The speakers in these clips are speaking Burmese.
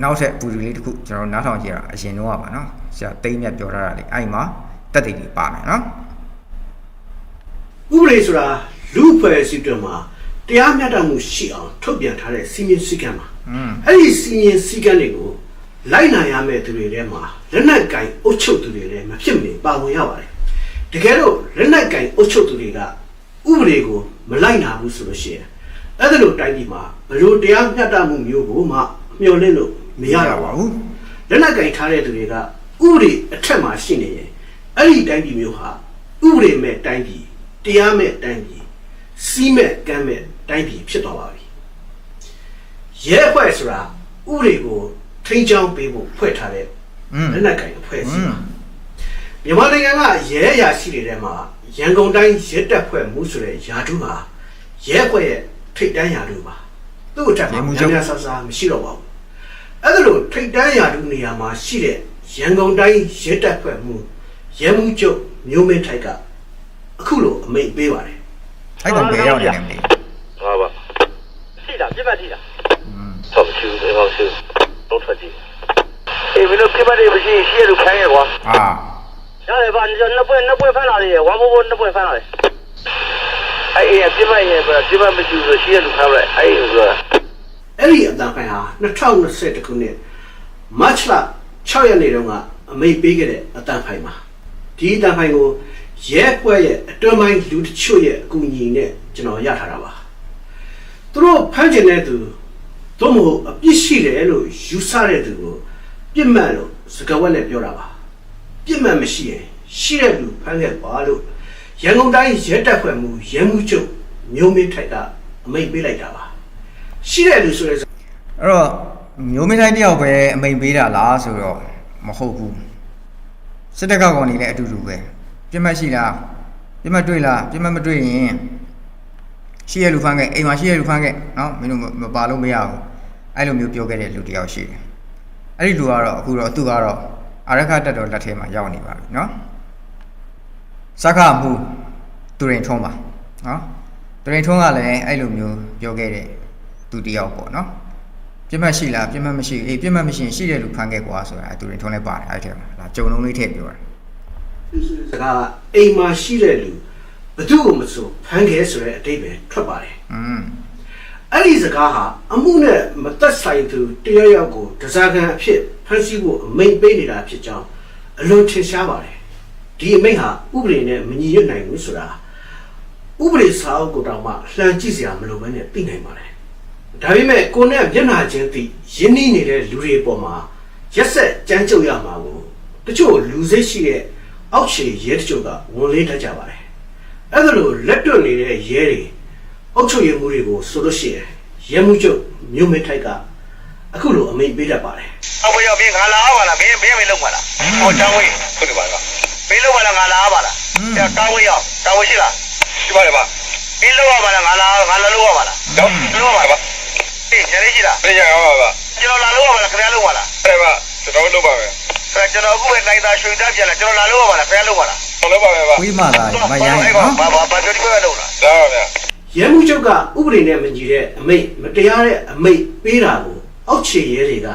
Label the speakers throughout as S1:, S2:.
S1: နောက်ထပ်ပူရီလေးတစ်ခုကျွန်တော်တို့နားထောင်ကြည့်ရအောင်အရင်တော့ပါနော်ဆရာတိမ့်မြတ်ပြောထားတာလေအဲ့ဒီမှာတက်တိတ်လေးပါမယ်နော်
S2: ဥပဒေဆိုတာလူ့ဖွဲ့စည်းတွင်မှာတရားမျှတမှုရှိအောင်ထုတ်ပြန်ထားတဲ့စီမင်းစည်းကမ်းပါ
S1: อืม
S2: အဲ့ဒီစီမင်းစည်းကမ်းတွေကိုလိုက်နာရမယ့်သူတွေထဲမှာလက်နက်ကင်အုပ်ချုပ်သူတွေလည်းမဖြစ်မနေပါဝင်ရပါတယ်တကယ်တော့လက်နက်ကင်အုပ်ချုပ်သူတွေကဥပဒေကိုမလိုက်နာဘူးဆိုလို့ရှိရင်အဲ့ဒါလိုတိုင်းပြည်မှာဘယ်လိုတရားမျှတမှုမျိုးကိုမှမျှော်လင့်လို့ မရတော့ပါဘူးလက်နက်ကင်ထားတဲ့သူတွေကဥပဒေအထက်မှာရှိနေရင်အဲ့ဒီတိုင်းပြည်မျိုးဟာဥပဒေမဲ့တိုင်းပြည်တရားမဲ့တိုင်းပြည်စီးမဲ့ကမ်းမဲ့တိုင်းပြည်ဖြစ်သွားပါပြီရဲအဖွဲ့ဆိုတာဥပဒေကိုထိန်းချောင်းပေးဖို့ဖွဲ့ထားတဲ့လက်နက်ကင်အဖွဲ့အစည်းပါမြန်မာနိုင်ငံကရဲအရာရှိတွေထဲမှာရန်ကုန်တိုင်းရဲတပ်ဖွဲ့မှုဆိုတဲ့ယာတုဟာရဲအဖွဲ့ရဲ့ထိပ်တန်းယာတုပါသူ့အထက်မှာများများဆဆမရှိတော့ပါဘူး အဲ့ဒါလိုထိတ်တန်းရာဒုနေရာမှာရှိတဲ့ရန်ကုန်တိုင်းရဲတပ်ဖွဲ့မှုရဲမှုချုပ်မျိုးမင်းထိုက်ကအခုလိုအမိန့်ပေးပါတယ်
S1: ထိုက်တော့ဘယ်ရောက်နေလဲမသိ
S3: ဘူးဟာပါရှိတာပြပတ်
S1: ရှိတာ
S3: ဆော့ချူတယ်ဟောချူတော့ထွက်ကြည့်အေးမင်းတို့ပြပတ်တွေမရှိရှိ
S1: ရ
S3: လို့ခိုင်းရကွာဟာရတယ်ပါကျွန်တော်နှစ်ပွဲနှစ်ပွဲဖမ်းလာတယ်ဝမ်ဘိုးဘိုးနှစ်ပွဲဖမ်းလာတယ်အဲ့အေးပြပတ်ရဲ့ပြပတ်မရှိဘူးဆိုရှိရလို့ခိုင်းလိုက်
S2: အဲ့ဆိုတော့ ဒီအတန်ဖိုင်ဟာ2020ခုနှစ်မတ်လ6ရက်နေ့တုန်းကအမိန့်ပေးခဲ့တဲ့အတန်ဖိုင်မှာဒီအတန်ဖိုင်ကိုရဲဖွဲ့ရဲ့အတွင်းပိုင်းလူတချို့ရဲ့အကူအညီနဲ့ကျွန်တော်ရထားတာပါသူတို့ဖမ်းကျင်တဲ့သူသို့မဟုတ်အပြစ်ရှိတယ်လို့ယူဆတဲ့သူကိုပြစ်မှတ်လို့စကားဝတ်နဲ့ပြောတာပါပြစ်မှတ်မရှိရင်ရှိတဲ့လူဖမ်းခဲ့ပါလို့ရန်ကုန်တိုင်းရဲတပ်ဖွဲ့မှုရဲမှုချုပ်မျိုးမင်းထိုက်က အမိန့်ပေးလိုက်တာပါ ရှိတဲ့လူဆိုရဲဆို
S1: အဲ့တော့မျိုးမင်းတိုင်းတယောက်ပဲအမိန်ပေးတာလားဆိုတော့မဟုတ်ဘူးစစ်တကောက်ကောင်နေလည်းအတူတူပဲပြတ်မှတ်ရှိလားပြတ်မှတ်တွေ့လားပြတ်မှတ်မတွေ့ရင်ရှိရလူဖမ်းခဲ့အိမ်မှာရှိရလူဖမ်းခဲ့နော်မင်းတို့မပါလို့မရဘူးအဲ့လိုမျိုးပြောခဲ့တဲ့လူတယောက်ရှိတယ်အဲ့ဒီလူကတော့အခုတော့သူကတော့အရခတက်တော်လက်ထဲမှာရောက်နေပါပြီနော်စခမှုသူရင်ထုံးပါနော်သူရင်ထုံးကလည်းအဲ့လိုမျိုးပြောခဲ့တဲ့ သူတယောက်ပေါ့နော်ပြမတ်ရှိလားပြမတ်မရှိအေးပြမတ်မရှိရင်ရှိတယ်လို့ဖန်ခဲ့ကွာဆိုတာသူတွေထုံးလိုက်ပါတယ်အဲ့ထဲမှာလာကြုံလုံးလေးထည့်ပြောတာ
S2: စကားအိမ်မှာရှိတဲ့လူဘသူ့ကိုမဆိုဖန်ခဲ့ဆိုတဲ့အတိတ်ပဲထွက်ပါတယ်
S1: อืม
S2: အဲ့ဒီစကားဟာအမှုနဲ့မသက်ဆိုင်သူတယောက်ယောက်ကိုတစားခံအဖြစ်ဖန်ဆီးဖို့အမိန်ပေးနေတာဖြစ်ကြောင်းအလွန်ထင်ရှားပါတယ်ဒီအမိန်ဟာဥပဒေနဲ့မညီညွတ်နိုင်ဘူးဆိုတာဥပဒေစာအုပ်ကိုတောင်မှလှမ်းကြည့်စရာမလိုဘဲနဲ့သိနိုင်ပါတယ် ဒါပေမဲ့ကိုနဲ့မျက်နှာချင်းသည့်ယဉ်နီးနေတဲ့လူတွေပေါ်မှာရက်ဆက်ကြမ်းကြုတ်ရမှာကိုတချို့လူစိတ်ရှိတဲ့အောက်ခြေရဲတချို့ကဝန်လေးတတ်ကြပါတယ်အဲ့ဒါလိုလက်တွတ်နေတဲ့ရဲတွေအုပ်ချုပ်ရေးမှုတွေကိုဆိုလို့ရှိရင်ရဲမှုချုပ်မြို့မထိုက်ကအခုလိုအမိန့်ပေးတတ်ပါတယ်
S3: အဘရောဘင်းငါလာပါလားဘင်းဘင်းမလုံးပါလားဟောတောင်းဝေးဟုတ်တယ်ပါလားဘင်းလုံးပါလားငါလာပါလားဒါတောင်းဝေးရောတောင်းဝေးရှိလားရှိပါတယ်ပါဘင်းလုံးပါလားငါလာငါလာ
S4: လို့ပါလားတော့
S3: လုံးပါပါ အေးညလေးရှိလားပြ
S5: ညာဟုတ်ပါ
S3: ကျွန်တော်လာလို့ရပါလားခင်ဗျားလုံးပါလား
S4: အဲ့ပါကျွန်တော်လုပ်
S3: ပါမယ်အဲ့ကျွန်တော်အခုပဲနိုင်သာရွှေသားပြန်လာကျွန်တော်လာလို့ရပါလားခင်ဗျားလုံးပါလား
S4: ကျွန်တော်လုပ်ပါမယ်ပါ
S1: ဝိမာလာမရိုင်းနော်
S3: ဘာဘာဘာပြောဒီဘက်လုံးလား
S4: ဒါပါဗျာ
S2: ရဲမှုချုပ်ကဥပဒေနဲ့မညီတဲ့အမိတ်မတရားတဲ့အမိတ်ပေးတာကိုအောက်ခြေရဲတွေက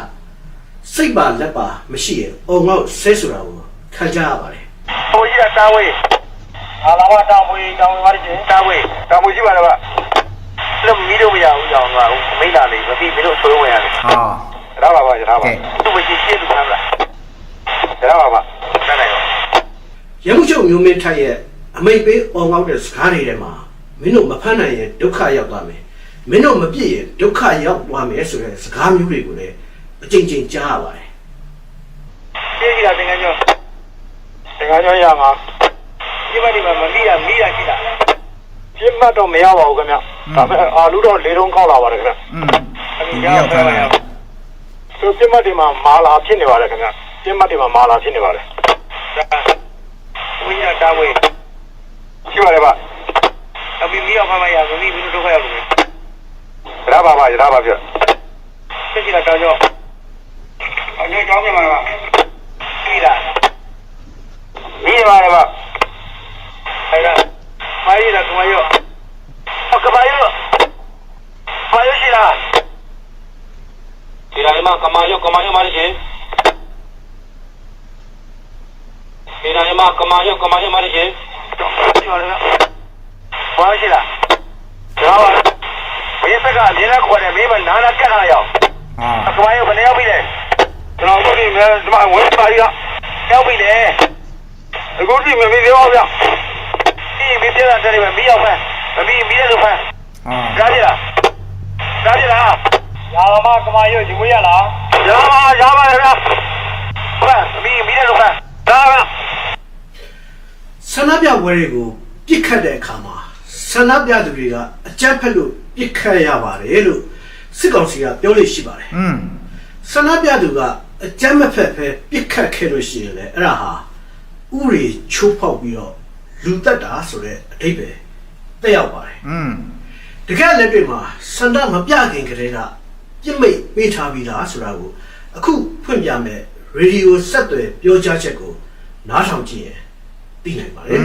S2: စိတ်ပါလက်ပါမရှိရ။အော်ငေါ့ဆဲဆိုတာကိုခံကြရပါတယ်။
S3: ဟိုကြီးကတာဝေး။ဟာလာမတာဝေးတာဝေးပါလိမ့်ရှင်။တာဝေးတာဝေးရှိပါလားဗျ။ လို့မီးလို့မရဘူးကြောင်ကဟိုမိတ်လာလေးမပြီးမင်းတို့ဆွဲဝင်ရတယ်
S1: ဟာ
S4: ရပါပါရ
S1: ပါ
S4: ပါ
S3: သူ့မရှိရှင်းလို့ဆမ်းလား
S4: ရပါပါ
S3: ဆက်လိုက်ပါ
S2: ရမှုချုပ်မျိုးမင်းထက်ရဲ့အမိတ်ပေးအောင်ောက်တဲ့စကားတွေထဲမှာမင်းတို့မဖတ်နိုင်ရင်ဒုက္ခရောက်သွားမယ်မင်းတို့မပြည့်ရင်ဒုက္ခရောက်သွားမယ်ဆိုတဲ့စကားမျိုးတွေကိုလည်းအကြိမ်ကြိမ်ကြားရပါတယ်
S3: ပြည်ကြီးတာသင်္ကန်းကျော်
S4: သင်္ကန်းကျော်ရမှာ
S3: ဒီဘက်ဒီဘက်မမိတာမိတာရှိတာ
S4: ပြစ်မှတ်တော့မရပါဘူးခင်ဗျ။ဒါပေမဲ့အာလူတော့လေးလုံးကောက်လာပါတယ်ခင်ဗျ
S1: อืมဒီတယောက်ဖမ်းလိုက်။
S4: သူပြစ်မှတ်တွေမှာမာလာဖြစ်နေပါတယ်ခင်ဗျ။ပြစ်မှတ်တွေမှာမာလာဖြစ်နေပါတယ်
S3: ဝိညာတာဝေး။
S4: ရှိပါတယ်ဗျ
S3: အမီမီအောင်ဖမ်းမရမမီမင်းတို့ဒုက္ခရောက်လို့။
S4: ရပါပါရပါဗျ
S3: ရှင်းကြည့်တာတောင်းကျော်အညကျောင်းပြန်လာပါပြီးလား။
S4: မိပါတယ်ဗျ
S3: အဲ့ဒါမိုင်းရတာကမရောဟောကမရောမိုင်းရှိလားဒီလာ မ ကမာယောကမာယောမလေးရှင်ခေနာယမကမာယောကမာယောမလေးရှင်ဒီပါလေဘာရှိလားဒါပါမင်းစကအမြင်နဲ့ခေါ်တယ်မင်းမနာနာကတ်လာရောက်
S1: ဟာ
S3: ကမာယောဘယ်နှရောက်ပြီ လဲကျွန်တော်တို့ဒီမဲဒီမှာဝင်ပါရီကရောက်ပြီလေအခုဒီမမီးရောဗျဒီမီးပြတာတယ်မီးရောက်ဖမ်းမမီးမီးရလို့ဖမ်း
S1: ဟာ
S3: ကြားကြလားကြားကြလားရာမကမာရွတ်ယူမရလားရပါရပါရပါဖမ်းမီးမီးရလို့ဖမ်းဒါပါ
S2: ဆန္ဒပြပွဲတွေကိုပြစ်ခတ်တဲ့အခါမှာဆန္ဒပြသူတွေကအကြမ်းဖက်လို့ပြစ်ခတ်ရပါတယ်လို့စစ်ကောင်စီကပြောလို့ရှိပါတယ်
S1: อืม
S2: ဆန္ဒပြသူကအကြမ်းမဖက်ပဲပြစ်ခတ်ခဲ့လို့ရှိရင်လေအဲ့ဒါဟာဥရိချိုးဖောက်ပြီးတော့လူတက်တာဆိုတဲ့အဓိပ္ပာယ်တက်ရောက်ပါတယ်
S1: อืม
S2: တကယ်လက်တွေ့မှာစန္ဒမပြခင်ကလေးက ပြစ်မိတ်ပေးထားပြီးသားဆိုတာကိုအခုဖွင့်ပြမယ်ရေဒီယိုဆက်သွယ်ပြောကြားချက်ကိုနားထောင်ကြည့်ရင်သိနိုင်ပါတယ်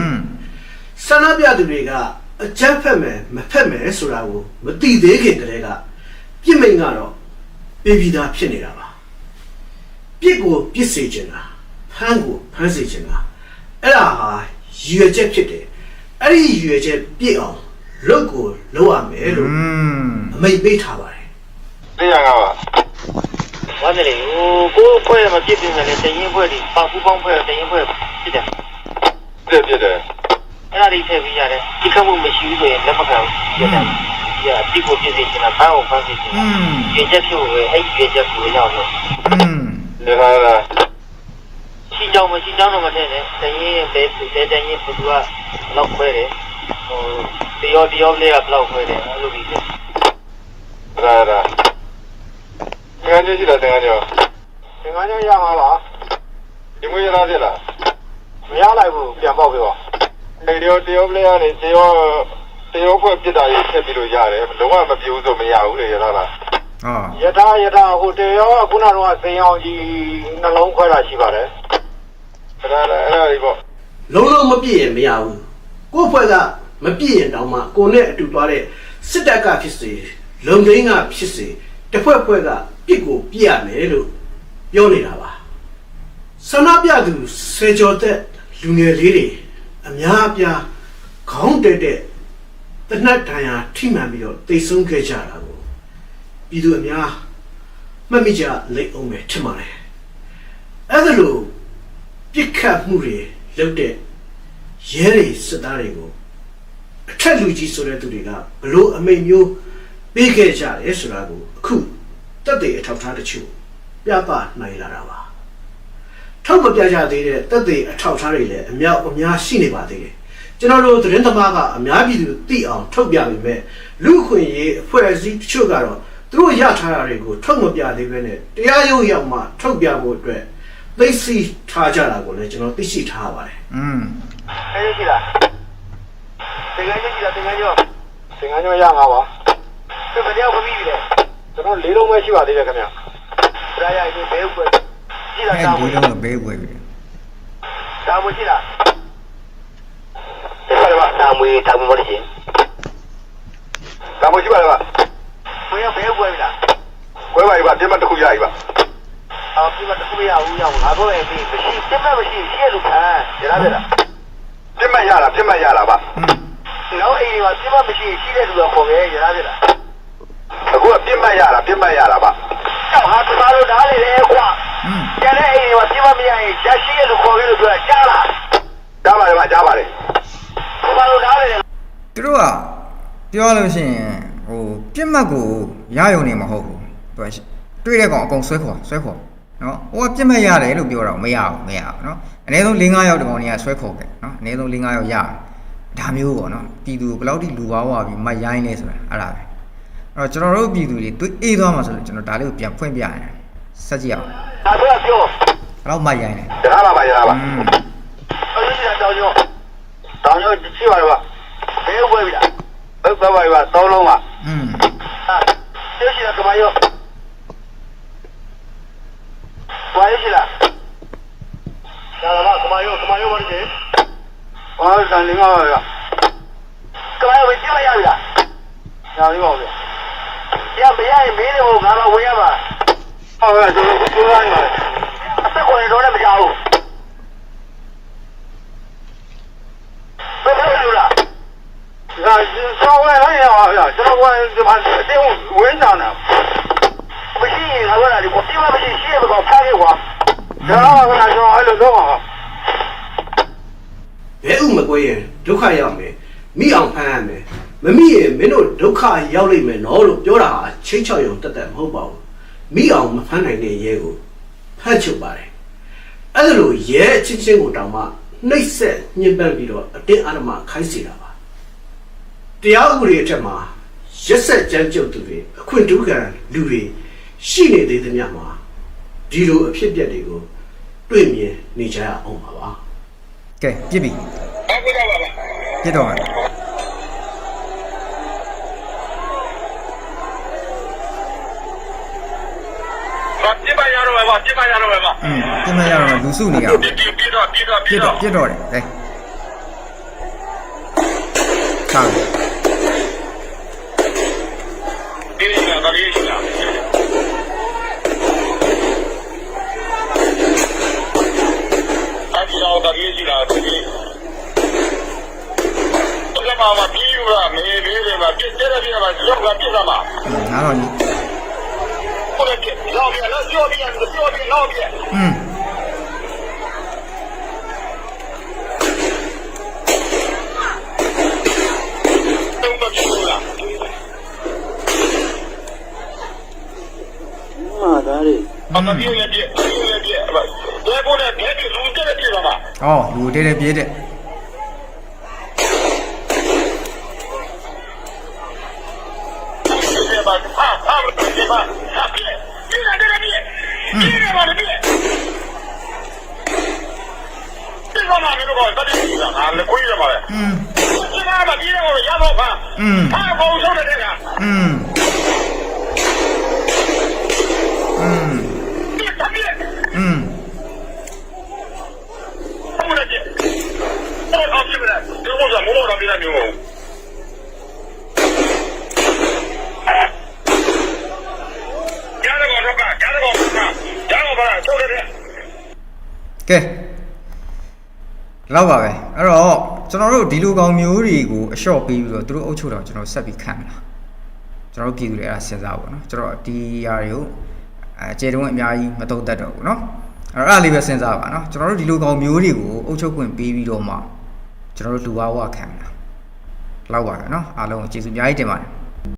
S2: ဆန္ဒပြသူတွေကအကြမ်းဖက်မယ်မဖက်မယ်ဆိုတာကိုမသိသေးခင်တည်းကပြစ်မိတ်ကတော့ပြည်ပြည်သားဖြစ်နေတာပါပြစ်ကိုပြစ်စေချင်တာဖမ်းကိုဖမ်းစေချင်တာအဲ့ဒါဟာရွေချက်ဖြစ်တယ်အဲ့ဒီရွေချက်ပြစ်အောင်လုပ်ကိုလုပ်ရမယ်လို့အမိတ်ပေးထားပါတယ်
S5: သိရကားပါ
S3: မန္တလေးဟိုကိုယ့်ဖွဲ့မဖြစ်ပြင်မယ်လေတရင်ဖွဲ့ဒီပါကူပေါင်းဖွဲ့တရင်ဖွဲ့ဖြစ်တယ်
S5: ဖြစ်ဖြစ်တယ်
S3: အဲ့ဒါတွေထည့်ပြီးရတယ်ဒီခတ်မှုမရှိဘူးဆိုရင်လက်မခံဘူးဖြစ်တယ်ရတိကိုပြည့်စင်ချင်တာဘာကိုဖန်ဆီးချင်တာရေချက်ဖြစ်လို့အဲ့ဒီရေချက်ကိုရောက်လို့
S1: อืม
S5: ဒါက
S3: ရှိကြောင်မရှိကြောင်တော့မထည့်နဲ့တရင်ပဲပဲတရင်ဘသူကဘလောက်ခွဲတယ်ဟိုတရောတရောလေးကဘလောက်ခွဲတယ်အဲ့လိုပြီးတယ်ဒါက
S5: ရာရာငါကြည့်လားတန်ခါကျော်တန်ခါကျော်ရမှာလားဒီမွေးရလားပြလား
S3: မရလိုက်ဘူးပြန်ပေါက်ပြော
S5: ဒီရောတရောပလေးကနေတရောတရောဖွဲ့ပြစ်တာရေးချက်ပြီးလို့ရတယ်လုံးဝမပြူးဆိုမရဘူးလေရလား
S1: ဟာ
S3: ယထာယထာဟိုတေရောခုနကတော့ဇင်အောင်ကြီးနှလုံးခွဲတာရှိပါတယ်
S5: ရာရာအဲ့ဒါလေးပေါ့
S2: လုံးလုံးမပြည့်ရင်မရဘူးကိုယ့်ဘက်ကမပြည့်ရင်တောင်မှကိုယ်နဲ့အတူသွားတဲ့စစ်တပ်ကဖြစ်စေလုံဒိန်းကဖြစ်စေ တစ်ဖွဲ့ဖွဲ့ကပြစ်ကိုပြည့်ရမယ်လို့ပြောနေတာပါဆန္ဒပြသူစေကျော်သက်လူငယ်လေးတွေအများအပြားခေါင်းတက်တဲ့တနတ်တန်ရာထိမှန်ပြီးတော့တိတ်ဆုံးခဲ့ကြတာကိုပြည်သူအများမှတ်မိကြလိမ့်အောင်ပဲထင်ပါတယ်အဲ့ဒါလို့ပြစ်ခတ်မှုတွေလုပ်တဲ့ရဲတွေစစ်သားတွေကိုအထက်လူကြီးဆိုတဲ့သူတွေကဘလို့အမိန်မျိုး ပေးခဲ့ကြတယ်ဆိုတာကိုအခုတက်တဲ့အထောက်အထားတချို့ပြပနိုင်လာတာပါထုတ်မပြကြသေးတဲ့တက်တဲ့အထောက်အထားတွေလည်းအများအများရှိနေပါသေးတယ်ကျွန်တော်တို့သတင်းသမားကအများပြည်သူသိအောင်ထုတ်ပြပေမဲ့လူခွင့်ရေးအဖွဲ့အစည်းတချို့ကတော့သူတို့ရထားတာတွေကိုထုတ်မပြသေးဘဲနဲ့တရားရုံးရောက်မှထုတ်ပြဖို့အတွက်သိသိထားကြတာကိုလည်းကျွန်တော်သိရှိထားပါတယ်
S1: อืม
S3: အဲ့ဒီရှိလားတကယ်ကြီးရှိလားတကယ်ကြီး
S5: သင်္ကန်းကျော်ရမှာပါ
S3: သူမတရားမပြီးပြီလေ
S5: ကျွန်တော်လေးလုံးပဲရှိပါသေးတယ်ခင်ဗျ
S3: ဒါရည်ဘဲဥပ္ပရှိလား
S1: အဲ့
S3: တောင်း
S1: ဒီလုံးတော့ဘေးဝဲပြီ
S3: ဒါမှရှိလား
S5: ဒီပါပါ
S3: ဒါမှတောင်းမလို့ရှင်
S5: ဒါမှရှိပါလား
S3: ဘယ်ဘဲဥပ္ပလား
S5: ကွဲပါပြီပါပြတ်မတစ်ခုရပြီပါ
S3: အော်ဒီမှာတခုမရဘူးရအောင်ငါတို့ရဲ့ပြီးမရှိစစ်မဲ့မရှိရှိရလို့ခံရလားဗျာ
S5: ပြတ်မရတာပြတ်မရတာပါ
S1: อืม
S3: နောက်အိမ်မှာစစ်မဲ့မရှိရှိတဲ့လူကခေါ်ခဲ့ရလားဗျာ
S5: အခုကပြတ်မရတာပြတ်မရတာပါ
S3: တော့ဟာတသားလို့ဓာတ်လေလေကွာ
S1: อืม
S3: ကျန်တဲ့အိမ်မှာစစ်မဲ့မရရင်ရရှိရလို့ခေါ်ခဲ့လို့ပြောကြားလား
S5: ကြားပါတယ်ပါကြားပါတယ်
S3: တသားလို့ဓာတ်လေလေ
S1: သူတို့ကပြောလို့ရှိရင်ဟိုပြစ်မှတ်ကိုရယုံနေမဟုတ်ဘူးသူကတွေ့တဲ့ကောင်အကုန်ဆွဲခေါ်ဆွဲခေါ်နော်ဟိုကပြစ်မှတ်ရတယ်လို့ပြောတာမရဘူးမရဘူးနော်အနည်းဆုံး၄၅ယောက်တကောင်တွေကဆွဲခေါ်ခဲ့နော်အနည်းဆုံး၄၅ယောက်ရတယ်ဒါမျိုးပေါ့နော်ပြည်သူဘယ်လောက်ထိလူပါဝါပြီးမရိုင်းလဲဆိုတာအဲ့ဒါပဲအဲ့ တော့ကျွန်တော်တို့ပြည်သူတွေတွေးအေးသွားမှာဆိုလို့ကျွန်တော်ဒါလေးကိုပြန်ဖွင့်ပြရတယ်ဆက်ကြည့်အောင်
S3: ဒါဆိုပြော
S1: တော့မှရိုင်း
S5: တယ်ဒါလားပါ
S1: ရလားပါ
S3: အဲ့ဒီတောင်ကျော်
S5: တောင်ကျော်ကြည့်ပါလား
S3: ဘယ်ဝဲပြီလား
S5: ဘယ်သွားပါပြီလားသုံးလုံးပါ
S1: อืม
S3: ဟာကျေးဇူးကမယောဘာရရှိလားဒါလားကမယောကမယောဘာနေ
S5: ဘာတန်နေမှာပါဗျာ
S3: ကမယောဝေးကြည့်လိုက်ရပြီလား
S5: ညာလေးပါဗျာ
S3: မရရင်မင်းတို့ငါတော့ဝင်ရမှာ
S5: ဟော
S3: ဗျာကျွန်တော်ကျိုးစားနေပါတယ်အသက်ကိုယ်တော့လည်းမကြောက်ဘူးဘယ်လိုလဲလားဒါဆောင်းလိုက်ရပါဗျာကျွန်တော်ကဒီမှာအတင်းဝင်းဆောင်တာမရှိရင်လည်းဒီကိုတိမမရှိရှိရတော့ဖားရကွာကျွန်တော်ကကျွန်တော်အဲ့လိုလုပ်ပါ
S2: ဘဲဥမကွဲရင်ဒုက္ခရောက်မယ်မိအောင်ဖမ်းရမယ် မမိရင်မင်းတို့ဒုက္ခရောက်လိမ့်မယ်နော်လို့ပြောတာဟာချင်းချောက်ရုံတက်တက်မဟုတ်ပါဘူးမိအောင်မဖမ်းနိုင်တဲ့ရဲကိုဖမ်းချုပ်ပါတယ်အဲ့ဒါလို့ရဲအချင်းချင်းကိုတောင်မှနှိပ်စက်ညှဉ်းပန်းပြီးတော့အတင်းအဓမ္မခိုင်းစေတာပါတရားဥပဒေအထက်မှာရက်ဆက်ကြမ်းကြုတ်သူတွေအခွင့်ဒုက္ခလူတွေရှိနေသေးသမျှမှာဒီလိုအဖြစ်အပျက်တွေကိုတွေ့မြင်နေကြရအောင်ပါပါ
S1: ကဲပြစ်ပြီ
S5: ဟုတ်ကဲ့ပါပါ
S1: ပြစ်တော့မ
S5: ပြစ်ပါရတော့ပဲကွာပြစ်ပါရတော့ပဲကွာ
S1: อืมပြစ်မရတော့လူစုနေရအောင်
S5: ပြစ်ပြစ်တော့ပြစ်တော့
S1: ပြ
S5: ပြ
S1: စ်
S5: စ်
S1: တော့
S5: တော့
S1: ပြစ်တော့တယ်ဟဲ့ခါ
S5: ဒီနေ့ကတော့ရေးရှိတာအဲ့ဒီတော့ဒါရေးရှိတာဒီနေ့ဘယ်မှာမှပြီးရမနေသေးတယ်မှာပြစ်တဲ့ပြစ်မှာလောက်ပြစ်တာမှာ
S1: ငါတော့ ညီ
S5: ဟုတ်တယ်ပြစ်လောက်ပြလောက်ပြောပြပြောပြလောက်ပြ
S1: อืม
S5: တော့မဖြစ်ဘူးလား
S3: မှာဒါလေး
S5: အမပြေရပြည့်ပြေရပြည့်ဘယ်ပေါ်နဲ့ဘယ်ပြည့်လူတဲ့ပြည့်ပါမှာ
S1: ဩလူတဲတဲပြေးတဲ့
S5: ပြေပါဟာဟာပြေပါဟာပြေပြေတဲ့ပြည့်ပြေပါလေပြည့်ပြေပါမှာတော့တ တိယကလည်းကိုရမှာလေ
S1: อืม
S5: ပြေပါမှာပြေတော့ရတော့ပါဟာဘောင်းဆုံးတဲ့က
S1: อืมอืม
S5: ပြေပါပြေ
S1: อืม
S5: ဟုတ်တယ်တော့အောက်ပြေလာဒီလိုကမောတော့ပြေလာမျိုးကြားတော့တော့ကကြားတော့ကကြားတော့ပါဆိုတယ်
S1: ကဲ လောက်ပါပဲအဲ့တော့ကျွန်တော်တို့ဒီလိုကောင်မျိုးတွေကိုအလျှော့ပေးပြီးတော့သူတို့အုပ်ချုပ်တော့ကျွန်တော်ဆက်ပြီးခံမလားကျွန်တော်တို့ပြည်သူတွေအဲ့ဒါစဉ်းစားပါတော့ကျွန်တော်ဒီຢာတွေကိုအဲကျေတုံးအများကြီးမတုံ့တက်တော့ဘူးเนาะအဲ့တော့အဲ့ဒါလေးပဲစဉ်းစားပါเนาะကျွန်တော်တို့ဒီလိုကောင်မျိုးတွေကိုအုပ်ချုပ်ခွင့်ပေးပြီးတော့မှကျွန်တော်တို့လူဝါဝခံမလားလောက်ပါပဲเนาะအားလုံးကိုကျေးဇူးအများကြီးတင်ပါတယ်